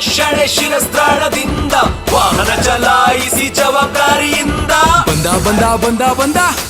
ರಕ್ಷಣೆ ಶಿರಸ್ತ್ರಾಣದಿಂದ ವಾಹನ ಚಲಾಯಿಸಿ ಜವಾಬ್ದಾರಿಯಿಂದ. ಬಂದ ಬಂದ ಬಂದ ಬಂದ.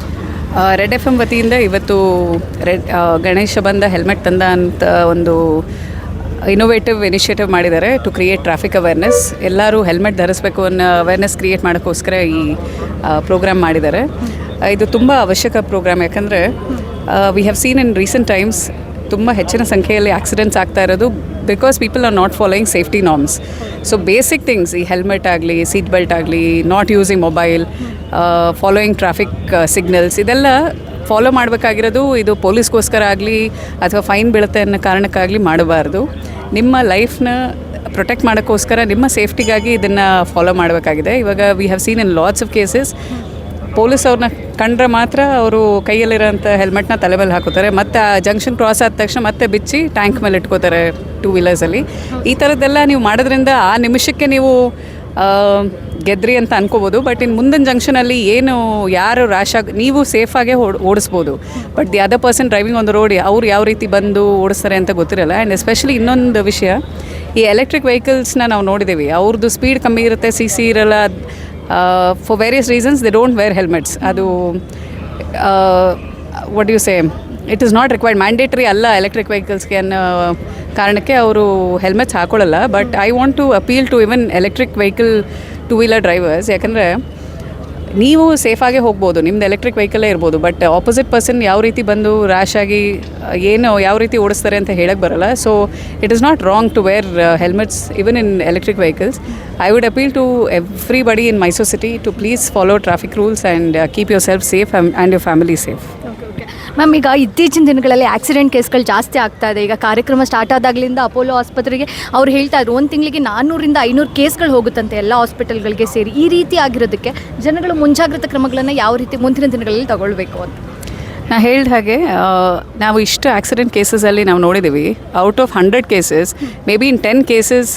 ರೆಡ್ ಎಫ್ ಎಂ ವತಿಯಿಂದ ಇವತ್ತು ರೆಡ್ ಗಣೇಶ ಬಂದ ಹೆಲ್ಮೆಟ್ ತಂದ ಅಂತ ಒಂದು ಇನೋವೇಟಿವ್ ಇನಿಷಿಯೇಟಿವ್ ಮಾಡಿದ್ದಾರೆ ಟು ಕ್ರಿಯೇಟ್ ಟ್ರಾಫಿಕ್ ಅವೇರ್ನೆಸ್ ಎಲ್ಲರೂ ಹೆಲ್ಮೆಟ್ ಧರಿಸಬೇಕು ಅನ್ನೋ ಅವೇರ್ನೆಸ್ ಕ್ರಿಯೇಟ್ ಮಾಡೋಕ್ಕೋಸ್ಕರ ಈ ಪ್ರೋಗ್ರಾಮ್ ಮಾಡಿದ್ದಾರೆ. ಇದು ತುಂಬ ಅವಶ್ಯಕ ಪ್ರೋಗ್ರಾಮ್ ಯಾಕಂದರೆ we have seen in recent times ತುಂಬ ಹೆಚ್ಚಿನ ಸಂಖ್ಯೆಯಲ್ಲಿ ಆಕ್ಸಿಡೆಂಟ್ಸ್ ಆಗ್ತಾ ಇರೋದು because people are not following safety norms so basic things ಈ ಹೆಲ್ಮೆಟ್ ಆಗಲಿ ಸೀಟ್ ಬೆಲ್ಟ್ ಆಗಲಿ not using mobile following traffic signals ಇದೆಲ್ಲ ಫಾಲೋ ಮಾಡಬೇಕಾಗಿರೋದು ಇದು ಪೊಲೀಸ್ಗೋಸ್ಕರ ಆಗಲಿ ಅಥವಾ ಫೈನ್ ಬೀಳುತ್ತೆ ಅನ್ನೋ ಕಾರಣಕ್ಕಾಗಲಿ ಮಾಡಬಾರ್ದು. ನಿಮ್ಮ ಲೈಫ್ನ ಪ್ರೊಟೆಕ್ಟ್ ಮಾಡೋಕ್ಕೋಸ್ಕರ ನಿಮ್ಮ ಸೇಫ್ಟಿಗಾಗಿ ಇದನ್ನು ಫಾಲೋ ಮಾಡಬೇಕಾಗಿದೆ. ಇವಾಗ we have seen in lots of cases police ಅವ್ರನ್ನ ಕಂಡ್ರೆ ಮಾತ್ರ ಅವರು ಕೈಯಲ್ಲಿರೋಂಥ ಹೆಲ್ಮೆಟ್ನ ತಲೆ ಮೇಲೆ ಹಾಕೋತಾರೆ. ಮತ್ತು ಆ ಜಂಕ್ಷನ್ ಕ್ರಾಸ್ ಆದ ತಕ್ಷಣ ಮತ್ತೆ ಬಿಚ್ಚಿ ಟ್ಯಾಂಕ್ ಮೇಲೆ ಇಟ್ಕೋತಾರೆ ಟೂ ವೀಲರ್ಸಲ್ಲಿ. ಈ ಥರದ್ದೆಲ್ಲ ನೀವು ಮಾಡೋದ್ರಿಂದ ಆ ನಿಮಿಷಕ್ಕೆ ನೀವು ಗೆದ್ರಿ ಅಂತ ಅನ್ಕೋಬೋದು. ಬಟ್ ಇನ್ನು ಮುಂದಿನ ಜಂಕ್ಷನಲ್ಲಿ ಏನು, ಯಾರು ರ್ಯಾಶ್ ಆಗಿ, ನೀವು ಸೇಫಾಗೇ ಓಡ್, ಓಡಿಸ್ಬೋದು. But the other person driving ಒಂದು ರೋಡ್ ಅವ್ರು ಯಾವ ರೀತಿ ಬಂದು ಓಡಿಸ್ತಾರೆ ಅಂತ ಗೊತ್ತಿರಲ್ಲ. ಆ್ಯಂಡ್ ಎಸ್ಪೆಷಲಿ ಇನ್ನೊಂದು ವಿಷಯ, ಈ ಎಲೆಕ್ಟ್ರಿಕ್ ವೆಹಿಕಲ್ಸ್ನ ನಾವು ನೋಡಿದ್ದೀವಿ. ಅವ್ರದ್ದು ಸ್ಪೀಡ್ ಕಮ್ಮಿ ಇರುತ್ತೆ, ಸಿ ಸಿ ಇರಲ್ಲ for various reasons they don't wear helmets ಅದು what you same it is not required mandatory ಅಲ್ಲ ಎಲೆಕ್ಟ್ರಿಕ್ ವೆಹಿಕಲ್ಸ್ಗೆ ಅನ್ನೋ ಕಾರಣಕ್ಕೆ ಅವರು helmets ಹಾಕೊಳ್ಳಲ್ಲ but I want to appeal to even electric vehicle two wheeler drivers ಯಾಕಂದರೆ ನೀವು ಸೇಫಾಗಿ ಹೋಗ್ಬೋದು, ನಿಮ್ದು ಎಲೆಕ್ಟ್ರಿಕ್ ವೆಹಿಕಲೇ ಇರ್ಬೋದು ಬಟ್ ಆಪೋಸಿಟ್ ಪರ್ಸನ್ ಯಾವ ರೀತಿ ಬಂದು ರ್ಯಾಶ್ ಆಗಿ, ಏನು ಯಾವ ರೀತಿ ಓಡಿಸ್ತಾರೆ ಅಂತ ಹೇಳಕ್ಕೆ ಬರಲ್ಲ. So it is not wrong to wear helmets even in electric vehicles I would appeal to everybody in Mysuru city to please follow traffic rules and keep yourself safe and your family safe ma'am ಈಗ ಇತ್ತೀಚಿನ ದಿನಗಳಲ್ಲಿ accident ಕೇಸ್ಗಳು ಜಾಸ್ತಿ ಆಗ್ತಾ ಇದೆ. ಈಗ ಕಾರ್ಯಕ್ರಮ start ಆದಾಗಲಿಂದ Apollo ಆಸ್ಪತ್ರೆಗೆ ಅವ್ರು ಹೇಳ್ತಾ ಇದ್ರು, ಒಂದು ತಿಂಗಳಿಗೆ ನಾನ್ನೂರಿಂದ ಐನೂರು ಕೇಸ್ಗಳು ಹೋಗುತ್ತಂತೆ ಎಲ್ಲ ಹಾಸ್ಪಿಟಲ್ಗಳಿಗೆ ಸೇರಿ. ಈ ರೀತಿ ಆಗಿರೋದಕ್ಕೆ ಜನಗಳು ಮುಂಜಾಗ್ರತಾ ಕ್ರಮಗಳನ್ನು ಯಾವ ರೀತಿ ಮುಂದಿನ ದಿನಗಳಲ್ಲಿ ತಗೊಳ್ಬೇಕು ಅಂತ. ನಾ ಹೇಳಿದ ಹಾಗೆ ನಾವು ಇಷ್ಟು ಆಕ್ಸಿಡೆಂಟ್ ಕೇಸಸಲ್ಲಿ ನಾವು ನೋಡಿದ್ದೀವಿ out of hundred cases may be in ten cases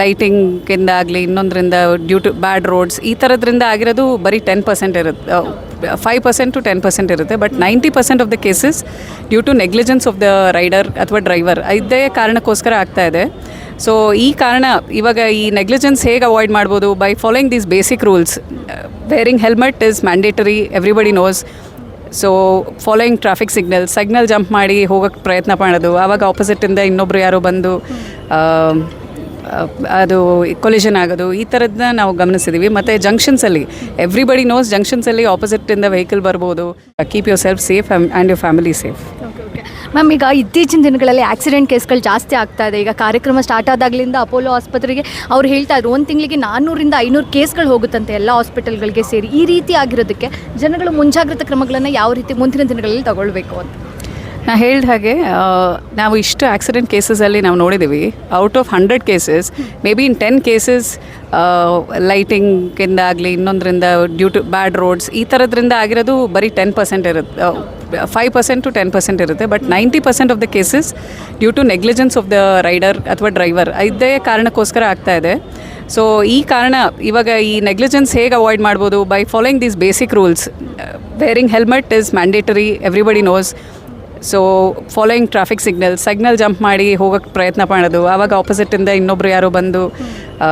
ಲೈಟಿಂಗಿಂದ ಆಗಲಿ, ಇನ್ನೊಂದರಿಂದ ಡ್ಯೂ ಟು ಬ್ಯಾಡ್ ರೋಡ್ಸ್ ಈ ಥರದ್ರಿಂದ ಆಗಿರೋದು ಬರೀ ಟೆನ್ ಪರ್ಸೆಂಟ್ ಇರುತ್ತೆ five percent to ten percent ಇರುತ್ತೆ. But ninety percent of the cases due to negligence of the rider ಅಥವಾ driver ಇದೇ ಕಾರಣಕ್ಕೋಸ್ಕರ ಆಗ್ತಾ ಇದೆ. ಸೊ ಈ ಕಾರಣ ಇವಾಗ ಈ ನೆಗ್ಲಿಜೆನ್ಸ್ ಹೇಗೆ ಅವಾಯ್ಡ್ ಮಾಡ್ಬೋದು? By following these basic rules wearing helmet is mandatory everybody knows so following traffic signal signal jump ಮಾಡಿ ಹೋಗೋಕ್ಕೆ ಪ್ರಯತ್ನ ಮಾಡೋದು. ಆವಾಗ ಆಪೋಸಿಟಿಂದ ಇನ್ನೊಬ್ರು ಯಾರೋ ಬಂದು ಅದು ಕೊಲಿಷನ್ ಆಗೋದು. ಈ ಥರದ್ದನ್ನ ನಾವು ಗಮನಿಸಿದ್ದೀವಿ ಮತ್ತು ಜಂಕ್ಷನ್ಸಲ್ಲಿ ಎವ್ರಿಬಡಿ ನೋಸ್ ಜಂಕ್ಷನ್ಸಲ್ಲಿ ಆಪೋಸಿಟಿಂದ ವೆಹಿಕಲ್ ಬರ್ಬೋದು. Keep yourself safe and your family safe ma'am ಈಗ ಇತ್ತೀಚಿನ ದಿನಗಳಲ್ಲಿ ಆಕ್ಸಿಡೆಂಟ್ ಕೇಸ್ಗಳು ಜಾಸ್ತಿ ಆಗ್ತಾ ಇದೆ. ಈಗ ಕಾರ್ಯಕ್ರಮ ಸ್ಟಾರ್ಟ್ ಆದಾಗಲಿಂದ ಅಪೋಲೋ ಆಸ್ಪತ್ರೆಗೆ ಅವ್ರು ಹೇಳ್ತಾ ಇದ್ರು, ಒಂದು ತಿಂಗಳಿಗೆ ನಾನ್ನೂರಿಂದ ಐನೂರು ಕೇಸ್ಗಳು ಹೋಗುತ್ತಂತೆ ಎಲ್ಲ ಹಾಸ್ಪಿಟಲ್ಗಳಿಗೆ ಸೇರಿ. ಈ ರೀತಿ ಆಗಿರೋದಕ್ಕೆ ಜನಗಳು ಮುಂಜಾಗ್ರತೆ ಕ್ರಮಗಳನ್ನು ಯಾವ ರೀತಿ ಮುಂದಿನ ದಿನಗಳಲ್ಲಿ ತಗೊಳ್ಬೇಕು ಅಂತ? ನಾ ಹೇಳಿದ ಹಾಗೆ ನಾವು ಇಷ್ಟು ಆಕ್ಸಿಡೆಂಟ್ ಕೇಸಸಲ್ಲಿ ನಾವು ನೋಡಿದ್ದೀವಿ out of hundred cases may be in ten cases ಲೈಟಿಂಗಿಂದ ಆಗಲಿ ಇನ್ನೊಂದರಿಂದ ಡ್ಯೂ ಟು ಬ್ಯಾಡ್ ರೋಡ್ಸ್ ಈ ಥರದ್ರಿಂದ ಆಗಿರೋದು ಬರೀ ಟೆನ್ ಪರ್ಸೆಂಟ್ ಇರುತ್ತೆ five percent to ten percent ಇರುತ್ತೆ but ninety percent of the cases due to negligence of the rider ಅಥವಾ driver ಇದೇ ಕಾರಣಕ್ಕೋಸ್ಕರ ಆಗ್ತಾ ಇದೆ. ಸೊ ಈ ಕಾರಣ ಇವಾಗ ಈ ನೆಗ್ಲಿಜೆನ್ಸ್ ಹೇಗೆ ಅವಾಯ್ಡ್ ಮಾಡ್ಬೋದು? By following these basic rules wearing helmet is mandatory everybody knows so following traffic signal signal jump ಮಾಡಿ ಹೋಗೋಕ್ಕೆ ಪ್ರಯತ್ನ ಮಾಡೋದು. ಆವಾಗ ಆಪೋಸಿಟಿಂದ ಇನ್ನೊಬ್ರು ಯಾರೋ ಬಂದು ಆ,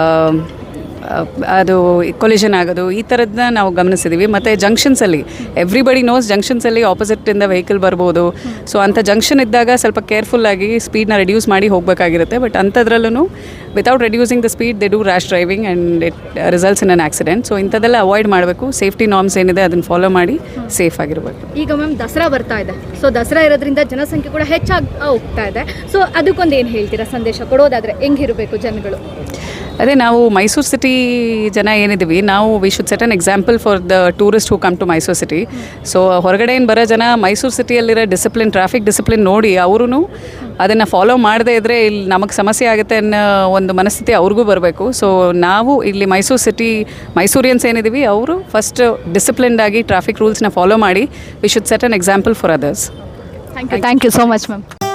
ಅದು ಕೊಲಿಷನ್ ಆಗೋದು, ಈ ಥರದ್ದನ್ನ ನಾವು ಗಮನಿಸಿದ್ದೀವಿ ಮತ್ತು ಜಂಕ್ಷನ್ಸಲ್ಲಿ ಎವ್ರಿಬಡಿ ನೋಸ್ ಜಂಕ್ಷನ್ಸಲ್ಲಿ ಆಪೋಸಿಟಿಂದ ವೆಹಿಕಲ್ ಬರ್ಬೋದು. ಸೊ ಅಂಥ ಜಂಕ್ಷನ್ ಇದ್ದಾಗ ಸ್ವಲ್ಪ ಕೇರ್ಫುಲ್ಲಾಗಿ ಸ್ಪೀಡ್ನ ರೆಡ್ಯೂಸ್ ಮಾಡಿ ಹೋಗಬೇಕಾಗಿರುತ್ತೆ. But ಅಂಥದ್ರಲ್ಲೂ without reducing the speed they do rash driving and it results in an accident so ಇಂಥದ್ದೆಲ್ಲ ಅವಾಯ್ಡ್ ಮಾಡಬೇಕು. ಸೇಫ್ಟಿ ನಾರ್ಮ್ಸ್ ಏನಿದೆ ಅದನ್ನು ಫಾಲೋ ಮಾಡಿ ಸೇಫ್ ಆಗಿರಬೇಕು. ಈಗ ಮ್ಯಾಮ್ ದಸರಾ ಬರ್ತಾ ಇದೆ. ಸೊ ದಸರಾ ಇರೋದ್ರಿಂದ ಜನಸಂಖ್ಯೆ ಕೂಡ ಹೆಚ್ಚಾಗ್ತಾ ಹೋಗ್ತಾ ಇದೆ. ಸೊ ಅದಕ್ಕೊಂದು ಏನು ಹೇಳ್ತೀರಾ ಸಂದೇಶ ಕೊಡೋದಾದರೆ ಹೆಂಗಿರಬೇಕು ಜನಗಳು? ಅದೇ ನಾವು ಮೈಸೂರು ಸಿಟಿ ಜನ ಏನಿದ್ದೀವಿ, ನಾವು we should set an example for the tourist who come to Mysuru city so ಹೊರಗಡೆ ಏನು ಬರೋ ಜನ ಮೈಸೂರು ಸಿಟಿಯಲ್ಲಿರೋ ಡಿಸಿಪ್ಲಿನ್ ಟ್ರಾಫಿಕ್ ಡಿಸಿಪ್ಲಿನ್ ನೋಡಿ ಅವರು ಅದನ್ನು ಫಾಲೋ ಮಾಡದೇ ಇದ್ದರೆ ಇಲ್ಲಿ ನಮಗೆ ಸಮಸ್ಯೆ ಆಗುತ್ತೆ ಅನ್ನೋ ಒಂದು ಮನಸ್ಥಿತಿ ಅವ್ರಿಗೂ ಬರಬೇಕು. ಸೊ ನಾವು ಇಲ್ಲಿ ಮೈಸೂರು ಸಿಟಿ ಮೈಸೂರಿಯನ್ಸ್ ಏನಿದ್ದೀವಿ, ಅವರು ಫಸ್ಟ್ ಡಿಸಿಪ್ಲಿನ್ಡ್ ಆಗಿ ಟ್ರಾಫಿಕ್ ರೂಲ್ಸ್ನ ಫಾಲೋ ಮಾಡಿ we should set an example for others thank you thank you so much ma'am